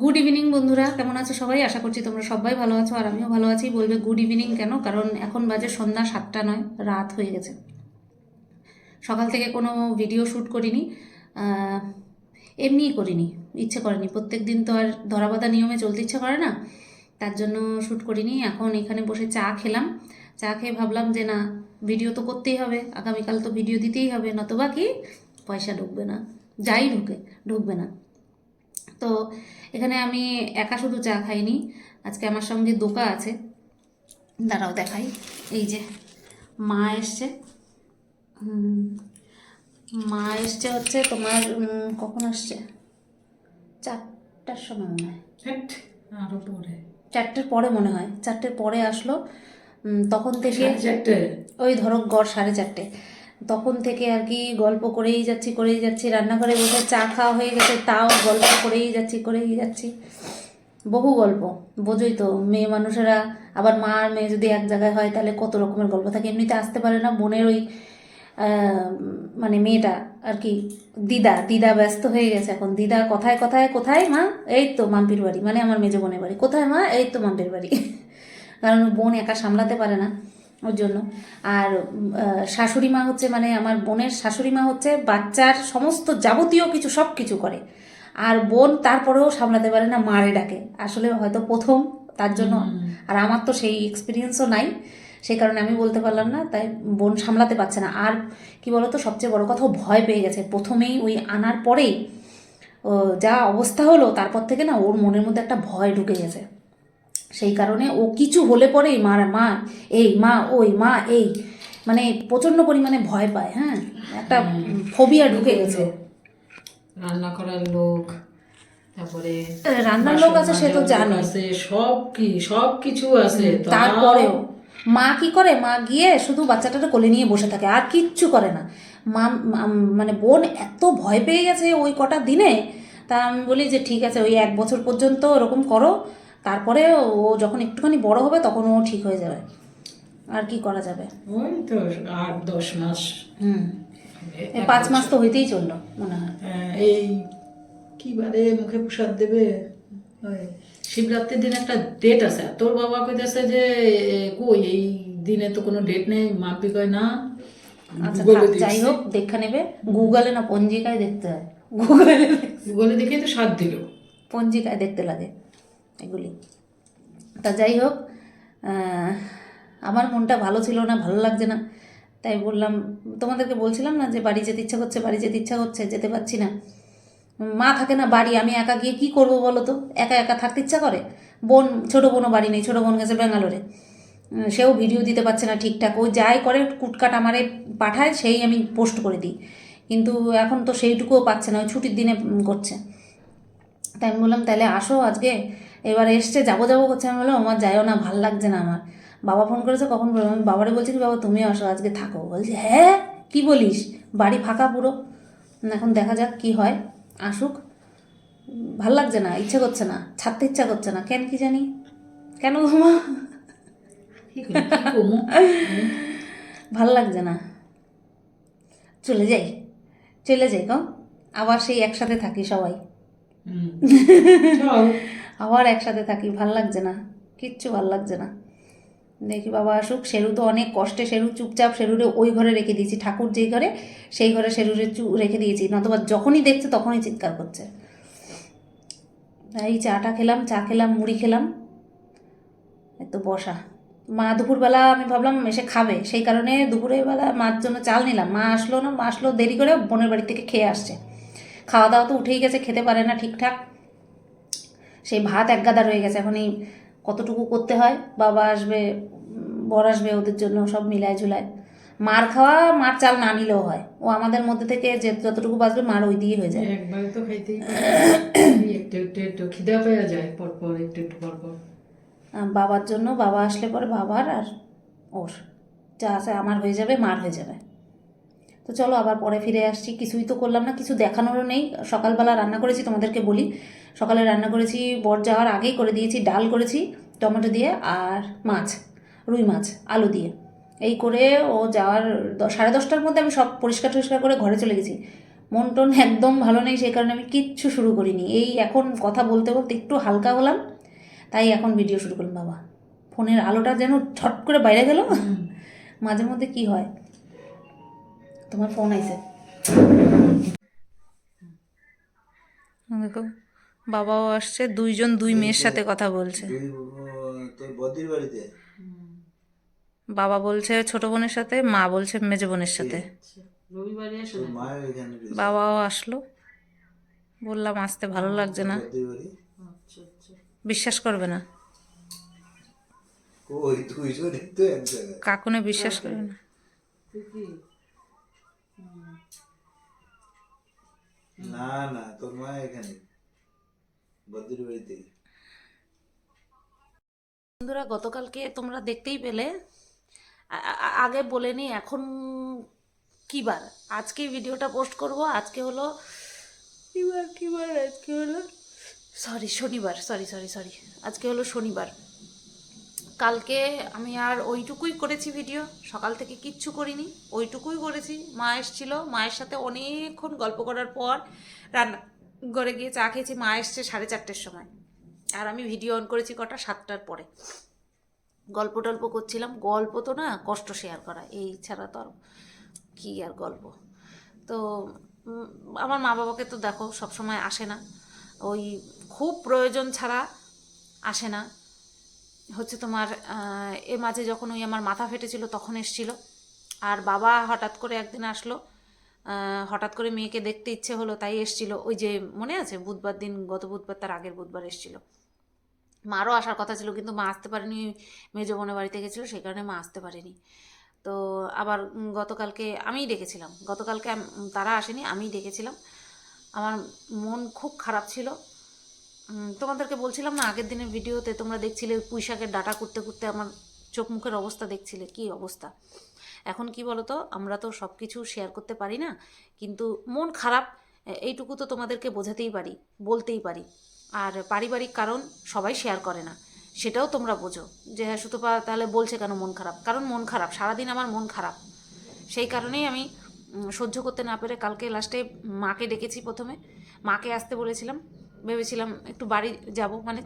Good evening বন্ধুরা। কেমন আছো সবাই? আশা করছি তোমরা সবাই ভালো আছো আর আমিও ভালো আছি। বলবে গুড ইভিনিং কেন? কারণ এখন বাজে সন্ধ্যা সাতটা নয়, রাত হয়ে গেছে। সকাল থেকে কোনো ভিডিও শ্যুট করিনি এমনিই করিনি। ইচ্ছে করেনি। প্রত্যেক দিন তো আর ধরাবাধা নিয়মে চলতে ইচ্ছে করে না, তার জন্য শ্যুট করিনি। এখন এখানে বসে চা খেলাম। চা খেয়ে ভাবলাম যে না ভিডিও তো করতেই হবে। আগামীকাল তো ভিডিও দিতেই হবে। নতবা কি? পয়সা ঢুকবে না। যাই ঢুকে, ঢুকবে না। তো এখানে আমি একা শুধু চা খাইনি আজকে আমার সঙ্গে দোকা আছে। দাঁড়াও দেখাই। এই যে মা এসছে। মা এসছে হচ্ছে তোমার কখন আসছে? চারটার সময় মনে হয়। পরে। চারটের পরে মনে হয়। চারটের পরে আসলো। তখন থেকে ওই ধরো গড় সাড়ে চারটে। তখন থেকে আর কি গল্প করেই যাচ্ছি করেই যাচ্ছি। রান্নাঘরে বসে চা খাওয়া হয়ে গেছে, তাও গল্প করেই যাচ্ছি করেই যাচ্ছি। বহু গল্প, বোঝোই তো। মেয়ে মানুষেরা, আবার মা আর মেয়ে যদি এক জায়গায় হয়, তাহলে কত রকমের গল্প থাকে। এমনিতে আসতে পারে না, বোনের ওই মানে মেয়েটা আর কি, দিদা। দিদা ব্যস্ত হয়ে গেছে এখন। দিদা কথায় কথায়, কোথায়, মা? এই তো মাম্পির বাড়ি। মানে আমার মেজো বোনের বাড়ি। কোথায়, মা? এই তো মাম্পির বাড়ি। কারণ বোন একা সামলাতে পারে না। ওর জন্য। আর শাশুড়ি মা হচ্ছে মানে আমার বোনের শাশুড়ি মা হচ্ছে বাচ্চার সমস্ত যাবতীয় কিছু সব কিছু করে। আর বোন তারপরেও সামলাতে পারে না মারে ডাকে। আসলে হয়তো প্রথম তার জন্য। আর আমার তো সেই এক্সপিরিয়েন্সও নাই। সেই কারণে আমি বলতে পারলাম না তাই বোন সামলাতে পারছে না। আর কি বলতো সবচেয়ে বড় কথা ভয় পেয়ে গেছে। প্রথমেই ওই আনার পরেই যা অবস্থা হলো তারপর থেকে না ওর মনের মধ্যে একটা ভয় ঢুকে গেছে। সেই কারণে ও কিছু হলে পরেই মার মা এই মা ওই মা এই। মানে প্রচণ্ড পরিমাণে ভয় পায় হ্যাঁ? একটা ফোবিয়া ঢুকে গেছে। রান্না করার লোক তারপরে রান্নার লোক আছে সে তো জানে। আছে সব কি সব কিছু আছে তারপরেও মা কি করে? মা গিয়ে শুধু বাচ্চাটাকে কোলে নিয়ে বসে থাকে আর কিচ্ছু করে না। মা- মানে বোন এত ভয় পেয়ে গেছে ওই কটা দিনে তা আমি বলি যে ঠিক আছে ওই এক বছর পর্যন্ত ওরকম করো তারপরে ও যখন একটুখানি বড় হবে তখন ও ঠিক হয়ে যাবে। আর কি করা যাবে? ওই তো আট দশ মাস। হুম। এই পাঁচ মাস তো হইতেই চলল মনে হয়। এই কি বারে মুখে প্রসাদ দেবে? শিবরাত্রির দিন একটা ডেট আছে। আর তোর বাবা কইতেছে যে কই এই দিনে তো কোনো ডেট নেই মাপি কয় না। আচ্ছা। যাই হোক দেখা নেবে। গুগলে না পঞ্জিকায় দেখতে হয়। গুগলে গুগলে দেখে তো সাত দিল। পঞ্জিকায় দেখতে লাগে। এগুলি। তা যাই হোক আমার মনটা ভালো ছিল না, ভালো লাগছে না। তাই বললাম, তোমাদেরকে বলছিলাম না যে বাড়ি যেতে ইচ্ছা করছে, বাড়ি যেতে ইচ্ছা করছে, যেতে পারছি না। মা থাকে না বাড়ি, আমি একা গিয়ে কি করব বলো তো? একা একা থাকতে ইচ্ছা করে? বোন, ছোটো বোনও বাড়ি নেই, ছোটো বোন গেছে ব্যাঙ্গালোরে। সেও ভিডিও দিতে পারছে না ঠিকঠাক। ও যাই করে, কুটকাট আমারে পাঠায়, সেই আমি পোস্ট করে দিই। কিন্তু এখন তো সেইটুকুও পাচ্ছে না, ওই ছুটির দিনে করছে। তাই আমি বললাম, তাহলে আসো আজকে এবার এসছে যাব যাব করছে। আমি বললাম আমার যাইও না ভালো লাগছে না আমার। বাবা ফোন করেছে কখন আমি বাবারে বলছি কি বাবা তুমি আসো আজকে থাকো। বলছি হ্যাঁ? কি বলিস? বাড়ি ফাঁকা পুরো? এখন দেখা যাক কি হয় আসুক। ভালো লাগছে না ইচ্ছে করছে না ছাড়তে ইচ্ছা করছে না। কেন কি জানি? কেন ঘুমা কমু ভালো লাগছে না। চলে যাই চলে যাই গো। আবার সেই একসাথে থাকি সবাই। আবার একসাথে থাকি, ভালো লাগছে না, কিচ্ছু ভালো লাগছে না। দেখি বাবা আসুক, শেরু তো অনেক কষ্টে, শেরু চুপচাপ শেরুরে ওই ঘরে রেখে দিয়েছি, ঠাকুর যেই ঘরে, সেই ঘরে শেরুরে চু রেখে দিয়েছি, নতুবা যখনই দেখছে তখনই চিৎকার করছে। এই চাটা খেলাম, চা খেলাম, মুড়ি খেলাম তো বসা। মা দুপুরবেলা আমি ভাবলাম এসে খাবে, সেই কারণে দুপুরের বেলা মার জন্য চাল নিলাম। মা আসলো না, মা আসলো দেরি করে বোনের বাড়ি থেকে খেয়ে আসছে। খাওয়া দাওয়া তো উঠেই গেছে, খেতে পারে না ঠিকঠাক। সেই ভাত এক গাদা রয়ে গেছে। এখন এই কতটুকু করতে হয়? বাবা আসবে বর আসবে ওদের জন্য সব মিলায় ঝুলায়। মার খাওয়া মার চাল না নিলেও হয়। ও আমাদের মধ্যে থেকে যে যতটুকু বাঁচবে মার ওই দিয়ে হয়ে যায়। একবারে তো খাইতেই একটু একটু একটু খিদা পেয়ে যায় পরপর একটু একটু পরপর। বাবার জন্য বাবা আসলে পরে বাবার আর ওর। যা আছে আমার হয়ে যাবে মার হয়ে যাবে। তো চলো আবার পরে ফিরে আসছি। কিছুই তো করলাম না কিছু দেখানোরও নেই। সকালবেলা রান্না করেছি তোমাদেরকে বলি। সকালে রান্না করেছি বর যাওয়ার আগেই করে দিয়েছি ডাল করেছি টমেটো দিয়ে আর মাছ রুই মাছ আলু দিয়ে। এই করে ও যাওয়ার সাড়ে দশটার মধ্যে আমি সব পরিষ্কার টরিষ্কার করে ঘরে চলে গেছি। মন টন একদম ভালো নেই সেই কারণে আমি কিচ্ছু শুরু করিনি। এই এখন কথা বলতে বলতে একটু হালকা হলাম তাই এখন ভিডিও শুরু করলাম বাবা। ফোনের আলোটা যেন ছট করে বাইরে গেল। মাঝে মধ্যে কি হয়? তোমার ফোন আইছে। দেখো বাবাও আসছে দুইজন দুই মেয়ের সাথে কথা বলছে। বাবা বলছে ছোট বোনের সাথে মা বলছে মেজ বোনের সাথে। বাবাও আসলো। বললাম আসতে ভালো লাগছে না। আচ্ছা আচ্ছা। বিশ্বাস করবে না। কাকুনে বিশ্বাস করবে না। না না তোর মা এখানে। বন্ধুরা, গতকালকে তোমরা দেখতেই পেলে আগে বলে নি এখন কি বার? আজকে ভিডিওটা পোস্ট করব, আজকে হলো কি বার কি বার? আজকে হলো সরি, শনিবার, সরি সরি সরি, আজকে হলো শনিবার। কালকে আমি আর ওইটুকুই করেছি ভিডিও, সকাল থেকে কিচ্ছু করিনি, ওইটুকুই করেছি। মা এসছিল, মায়ের সাথে অনেকক্ষণ গল্প করার পর রান্না ঘরে গিয়ে চা খেয়েছি, মা এসছে সাড়ে চারটের সময়। আর আমি ভিডিও অন করেছি কটা? সাতটার পরে। গল্প টল্প করছিলাম। গল্প তো না, কষ্ট শেয়ার করা, এই ছাড়া তো আর কী আর গল্প। তো আমার মা বাবাকে তো দেখো সবসময় আসে না। ওই খুব প্রয়োজন ছাড়া আসে না। হচ্ছে তোমার এ মাঝে যখন ওই আমার মাথা ফেটেছিল, তখন এসছিল। আর বাবা হঠাৎ করে একদিন আসলো হঠাৎ করে মেয়েকে দেখতে ইচ্ছে হলো, তাই এসছিল। ওই যে মনে আছে, বুধবার দিন, গত বুধবার, তার আগের বুধবার এসছিল। মারও আসার কথা ছিল, কিন্তু মা আসতে পারেনি, মেজ বোনের বাড়িতে গেছিল, সেই কারণে মা আসতে পারেনি। তো আবার গতকালকে আমিই ডেকেছিলাম। গতকালকে তারা আসেনি, আমিই ডেকেছিলাম। আমার মন খুব খারাপ ছিল। তোমাদেরকে বলছিলাম না, আগের দিনের ভিডিওতে তোমরা দেখছিলে পুঁই শাকের ডাটা করতে করতে আমার চোখ মুখের অবস্থা দেখছিলে, কি অবস্থা? এখন কি বলো তো আমরা তো সব কিছু শেয়ার করতে পারি না। কিন্তু মন খারাপ এইটুকু তো তোমাদেরকে বোঝাতেই পারি, বলতেই পারি। আর পারিবারিক কারণ সবাই শেয়ার করে না। সেটাও তোমরা বোঝো। যে হ্যাঁ সুতপা তাহলে বলছে কেন মন খারাপ? কারণ মন খারাপ, সারাদিন আমার মন খারাপ। সেই কারণেই আমি সহ্য করতে না পেরে কালকে লাস্টে মাকে ডেকেছি প্রথমে। মাকে আসতে বলেছিলাম। ভেবেছিলাম একটু বাড়ি যাব মানে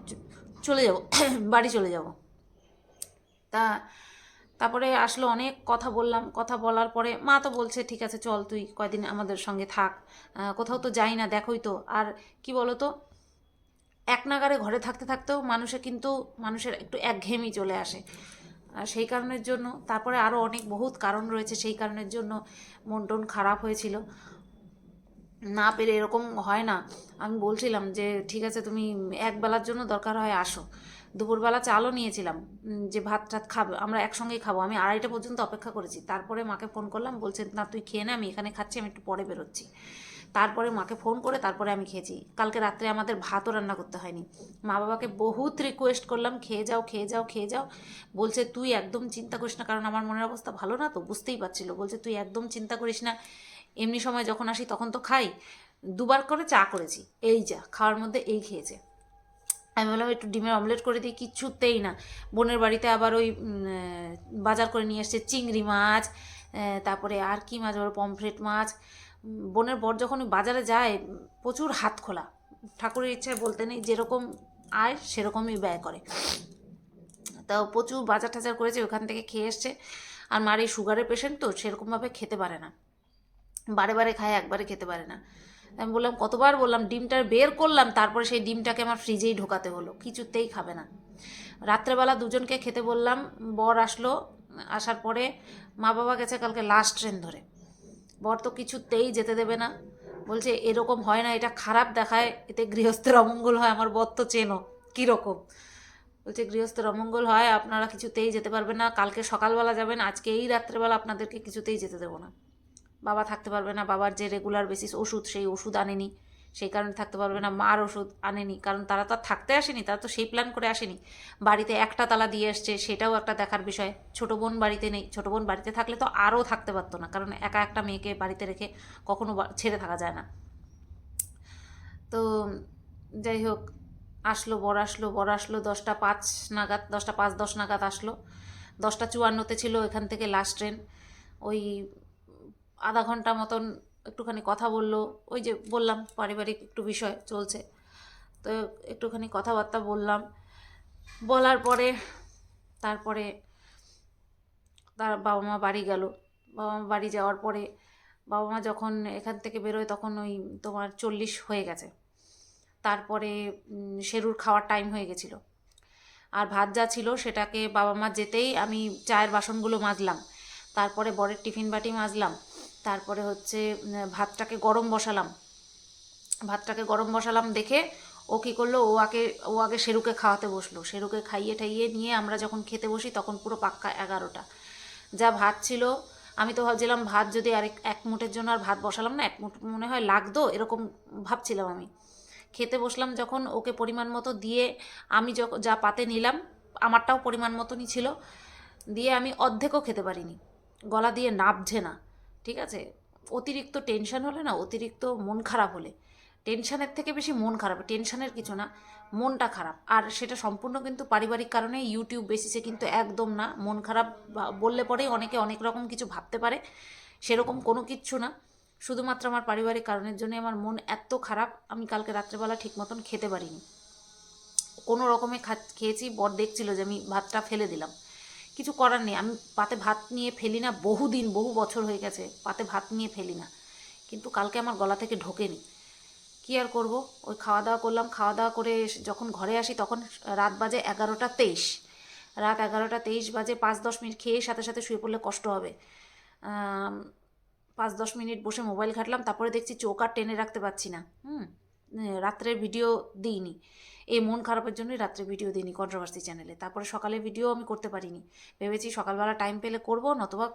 চলে যাব, বাড়ি চলে যাব। তা তারপরে আসলো অনেক কথা বললাম, কথা বলার পরে মা তো বলছে, ঠিক আছে, চল তুই কয়দিন আমাদের সঙ্গে থাক। কোথাও তো যাই না, দেখোই তো। আর কি বলো তো এক নাগারে ঘরে থাকতে থাকতেও মানুষে কিন্তু, মানুষের একটু একঘেয়েমি চলে আসে। সেই কারণের জন্য, তারপরে আরও অনেক বহুত কারণ রয়েছে, সেই কারণের জন্য মন টন খারাপ হয়েছিল। না পেরে এরকম হয় না। আমি বলছিলাম যে, ঠিক আছে, তুমি এক বেলার জন্য দরকার হয় আসো। দুপুরবেলা চালও নিয়েছিলাম যে ভাত টাত খাবে, আমরা একসঙ্গেই খাব। আমি আড়াইটা পর্যন্ত অপেক্ষা করেছি। তারপরে মাকে ফোন করলাম, বলছে, না, তুই খেয়ে নে, আমি এখানে খাচ্ছি, আমি একটু পরে বেরোচ্ছি। তারপরে মাকে ফোন করে তারপরে আমি খেয়েছি। কালকে রাত্রে আমাদের ভাতও রান্না করতে হয়নি। মা বাবাকে বহুত রিকোয়েস্ট করলাম, খেয়ে যাও খেয়ে যাও খেয়ে যাও। বলছে, তুই একদম চিন্তা করিস না, কারণ আমার মনের অবস্থা ভালো না তো, বুঝতেই পারছিল। বলছে, তুই একদম চিন্তা করিস না এমনি সময় যখন আসি তখন তো খাই। দুবার করে চা করেছি। এই যা, খাওয়ার মধ্যে এই খেয়েছে। আমি বললাম একটু ডিমের অমলেট করে দিই, কিচ্ছুতেই না। বোনের বাড়িতে আবার ওই বাজার করে নিয়ে এসছে চিংড়ি মাছ তারপরে আর কি মাছ বলো পমফ্রেট মাছ। বোনের বর যখন বাজারে যায়, প্রচুর হাত খোলা। ঠাকুরের ইচ্ছায় বলতে নেই, যেরকম আয়, সেরকমই ব্যয় করে। তাও প্রচুর বাজার টাজার করেছে, ওখান থেকে খেয়ে এসছে। আর মার এই সুগারের পেশেন্ট তো, সেরকমভাবে খেতে পারে না। বারে বারে খায়, একবারে খেতে পারে না। আমি বললাম, কতবার বললাম ডিমটা বের করলাম, তারপরে সেই ডিমটাকে আমার ফ্রিজেই ঢোকাতে হলো, কিছুতেই খাবে না। রাত্রেবেলা দুজনকে খেতে বললাম, বর আসলো, আসার পরে মা বাবা গেছে কালকে লাস্ট ট্রেন ধরে। বর তো কিছুতেই যেতে দেবে না, বলছে, এরকম হয় না, এটা খারাপ দেখায়, এতে গৃহস্থের অমঙ্গল হয়, আমার বর তো চেনো, কীরকম? বলছে, গৃহস্থের অমঙ্গল হয়, আপনারা কিছুতেই যেতে পারবেন না, কালকে সকালবেলা যাবেন, আজকে এই রাত্রেবেলা আপনাদেরকে কিছুতেই যেতে দেবো না। বাবা থাকতে পারবে না, বাবার যে রেগুলার বেসিস ওষুধ, সেই ওষুধ আনেনি। সেই কারণে থাকতে পারবে না, মার ওষুধ আনেনি। কারণ তারা তো আর থাকতে আসেনি, তারা তো সেই প্ল্যান করে আসেনি। বাড়িতে একটা তালা দিয়ে এসছে সেটাও একটা দেখার বিষয়। ছোটো বোন বাড়িতে নেই, ছোটো বোন বাড়িতে থাকলে তো আরও থাকতে পারতো না। কারণ একা একটা মেয়েকে বাড়িতে রেখে কখনো ছেড়ে থাকা যায় না। তো যাই হোক, আসলো, বর আসলো বর আসলো, দশটা পাঁচ নাগাদ, দশটা পাঁচ, দশ নাগাদ আসলো। দশটা চুয়ান্নতে ছিল এখান থেকে লাস্ট ট্রেন ওই আধা ঘণ্টা মতন একটুখানি কথা বলল। ওই যে বললাম, পারিবারিক একটু বিষয় চলছে। তো একটুখানি কথাবার্তা বললাম। বলার পরে, তারপরে তার বাবা মা বাড়ি গেল। বাবা মা বাড়ি যাওয়ার পরে বাবা মা যখন এখান থেকে বেরোয় তখন ওই তোমার চল্লিশ হয়ে গেছে। তারপরে শেরুর খাওয়ার টাইম হয়ে গেছিল। আর ভাত যা ছিল সেটাকে বাবা মা যেতেই আমি চায়ের বাসনগুলো মাজলাম। তারপরে বরের টিফিন বাটি মাজলাম। তারপরে হচ্ছে ভাতটাকে গরম বসালাম। ভাতটাকে গরম বসালাম দেখে ও কী করল, ও আগে ও আগে সেরুকে খাওয়াতে বসল। সেরুকে খাইয়ে ঠাইয়ে নিয়ে আমরা যখন খেতে বসি তখন পুরো পাক্কা এগারোটা। যা ভাত ছিল, আমি তো ভাবছিলাম ভাত যদি আরেক, এক মুঠের জন্য আর ভাত বসালাম না, এক মুঠ মনে হয় লাগতো, এরকম ভাবছিলাম আমি। খেতে বসলাম যখন ওকে পরিমাণ মতো দিয়ে আমি যখন যা পাতে নিলাম, আমারটাও পরিমাণ মতনই ছিল, দিয়ে আমি অর্ধেকও খেতে পারিনি। গলা দিয়ে নাবছে না। ঠিক আছে? অতিরিক্ত টেনশন হলে না, অতিরিক্ত মন খারাপ হলে। টেনশনের থেকে বেশি মন খারাপ টেনশনের কিছু না, মনটা খারাপ। আর সেটা সম্পূর্ণ কিন্তু পারিবারিক কারণে ইউটিউব বেসিসে কিন্তু একদম না, মন খারাপ বললে পরেই অনেকে অনেক রকম কিছু ভাবতে পারে। সেরকম কোনো কিচ্ছু না। শুধুমাত্র আমার পারিবারিক কারণের জন্য আমার মন এত খারাপ, আমি কালকে রাত্রেবেলা ঠিক মতন খেতে পারিনি। কোনো রকমে খা, খেয়েছি, বর দেখছিল যে আমি ভাতটা ফেলে দিলাম। কিছু করার নেই। আমি পাতে ভাত নিয়ে ফেলি না বহু দিন বহু বছর হয়ে গেছে, পাতে ভাত নিয়ে ফেলি না। কিন্তু কালকে আমার গলা থেকে ঢোকেনি। কী আর করব? ওই খাওয়া দাওয়া করলাম খাওয়া দাওয়া করে যখন ঘরে আসি তখন রাত বাজে এগারোটা তেইশ। রাত এগারোটা তেইশ বাজে পাঁচ দশ মিনিট খেয়ে সাথে সাথে শুয়ে পড়লে কষ্ট হবে। পাঁচ দশ মিনিট বসে মোবাইল ঘাটলাম, তারপরে দেখছি চোখ আর টেনে রাখতে পারছি না। হুম। রাত্রের ভিডিও দিইনি। এই মন খারাপের জন্যই রাত্রে ভিডিও দিইনি কন্ট্রোভার্সি চ্যানেলে তারপরে সকালে ভিডিও আমি করতে পারিনি। ভেবেছি সকালবেলা টাইম পেলে করব নতুবা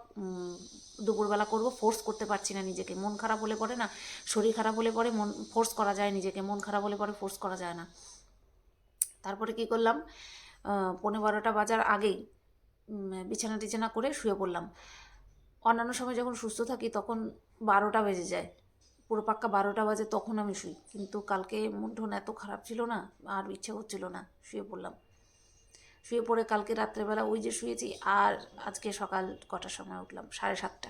দুপুরবেলা করব। ফোর্স করতে পারছি না নিজেকে। মন খারাপ হলে পরে না শরীর খারাপ হলে পরে মন ফোর্স করা যায় নিজেকে। মন খারাপ হলে পরে ফোর্স করা যায় না। তারপরে কি করলাম? আহ, পৌনে বারোটা বাজার আগেই বিছানা টিছানা করে শুয়ে পড়লাম। অন্যান্য সময় যখন সুস্থ থাকি তখন বারোটা বেজে যায়। পুরো পাক্কা বারোটা বাজে তখন আমি শুই। কিন্তু কালকে মন এত খারাপ ছিল না, আর ইচ্ছে হচ্ছিল না শুয়ে পড়লাম। শুয়ে পড়ে কালকে রাত্রেবেলা ওই যে শুয়েছি, আর আজকে সকাল কটার সময় উঠলাম? সাড়ে সাতটা।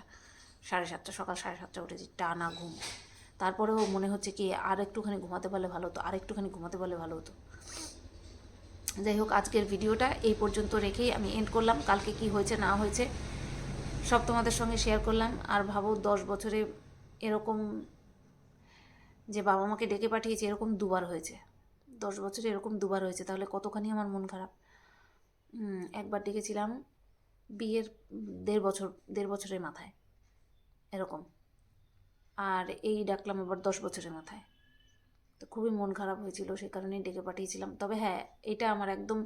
সাড়ে সাতটা, সকাল সাড়ে সাতটা উঠেছি, টানা ঘুম। তারপরেও মনে হচ্ছে কি, আর একটুখানি ঘুমাতে পারলে ভালো হতো, আর একটুখানি ঘুমাতে পারলে ভালো হতো। যাই হোক, আজকের ভিডিওটা এই পর্যন্ত রেখেই আমি এন্ড করলাম। কালকে কি হয়েছে, না হয়েছে, সব তোমাদের সঙ্গে শেয়ার করলাম। আর ভাবো দশ বছরে এরকম যে বাবা মাকে ডেকে পাঠিয়েছে, এরকম দুবার হয়েছে। দশ বছরে এরকম দুবার হয়েছে, তাহলে কতখানি আমার মন খারাপ? একবার ডেকেছিলাম বিয়ের দেড় বছর, দেড় বছরের মাথায়, এরকম। আর এই ডাকলাম আবার দশ বছরের মাথায়। তো খুবই মন খারাপ হয়েছিল সেই কারণেই ডেকে পাঠিয়েছিলাম। তবে হ্যাঁ এটা আমার একদম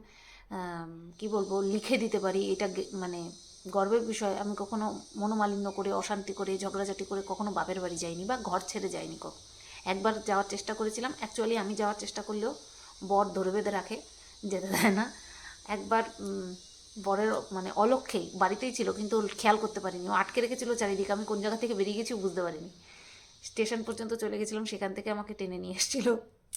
কি বলব, লিখে দিতে পারি, এটা মানে গর্বের বিষয়। আমি কখনো মনোমালিন্য করে, অশান্তি করে, ঝগড়াঝাটি করে কখনো বাপের বাড়ি যাইনি বা ঘর ছেড়ে যাইনি কখনো একবার যাওয়ার চেষ্টা করেছিলাম। অ্যাকচুয়ালি আমি যাওয়ার চেষ্টা করলেও বর ধরে বেঁধে রাখে, যেতে দেয় না। একবার বরের মানে অলক্ষেই বাড়িতেই ছিল, কিন্তু খেয়াল করতে পারিনি। ও আটকে রেখেছিল চারিদিকে, আমি কোন জায়গা থেকে বেরিয়ে গেছি বুঝতে পারিনি। স্টেশন পর্যন্ত চলে গেছিলাম, সেখান থেকে আমাকে টেনে নিয়ে এসেছিল,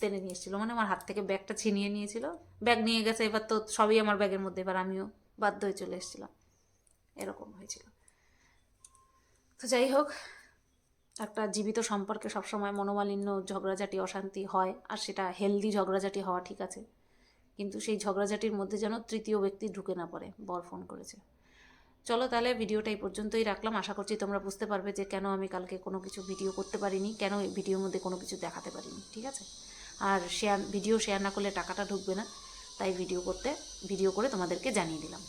টেনে নিয়ে এসেছিল। মানে আমার হাত থেকে ব্যাগটা ছিনিয়ে নিয়েছিল। ব্যাগ নিয়ে গেছে, এবার তো সবই আমার ব্যাগের মধ্যে। এবার আমিও বাধ্য হয়ে চলে এসেছিলাম। এরকম হয়েছিল। তো যাই হোক একটা জীবিত সম্পর্কে সবসময় মনোমালিন্য, ঝগড়াঝাটি, অশান্তি হয় আর সেটা হেলদি ঝগড়াঝাটি হওয়া ঠিক আছে। কিন্তু সেই ঝগড়াঝাটির মধ্যে যেন তৃতীয় ব্যক্তি ঢুকে না পড়ে, বর ফোন করেছে। চলো তাহলে ভিডিওটা এই পর্যন্তই রাখলাম। আশা করছি তোমরা বুঝতে পারবে যে কেন আমি কালকে কোনো কিছু ভিডিও করতে পারিনি, কেন ভিডিওর মধ্যে কোনো কিছু দেখাতে পারিনি, ঠিক আছে? আর শেয়ার ভিডিও শেয়ার না করলে টাকাটা ঢুকবে না, তাই ভিডিও করতে ভিডিও করে তোমাদেরকে জানিয়ে দিলাম।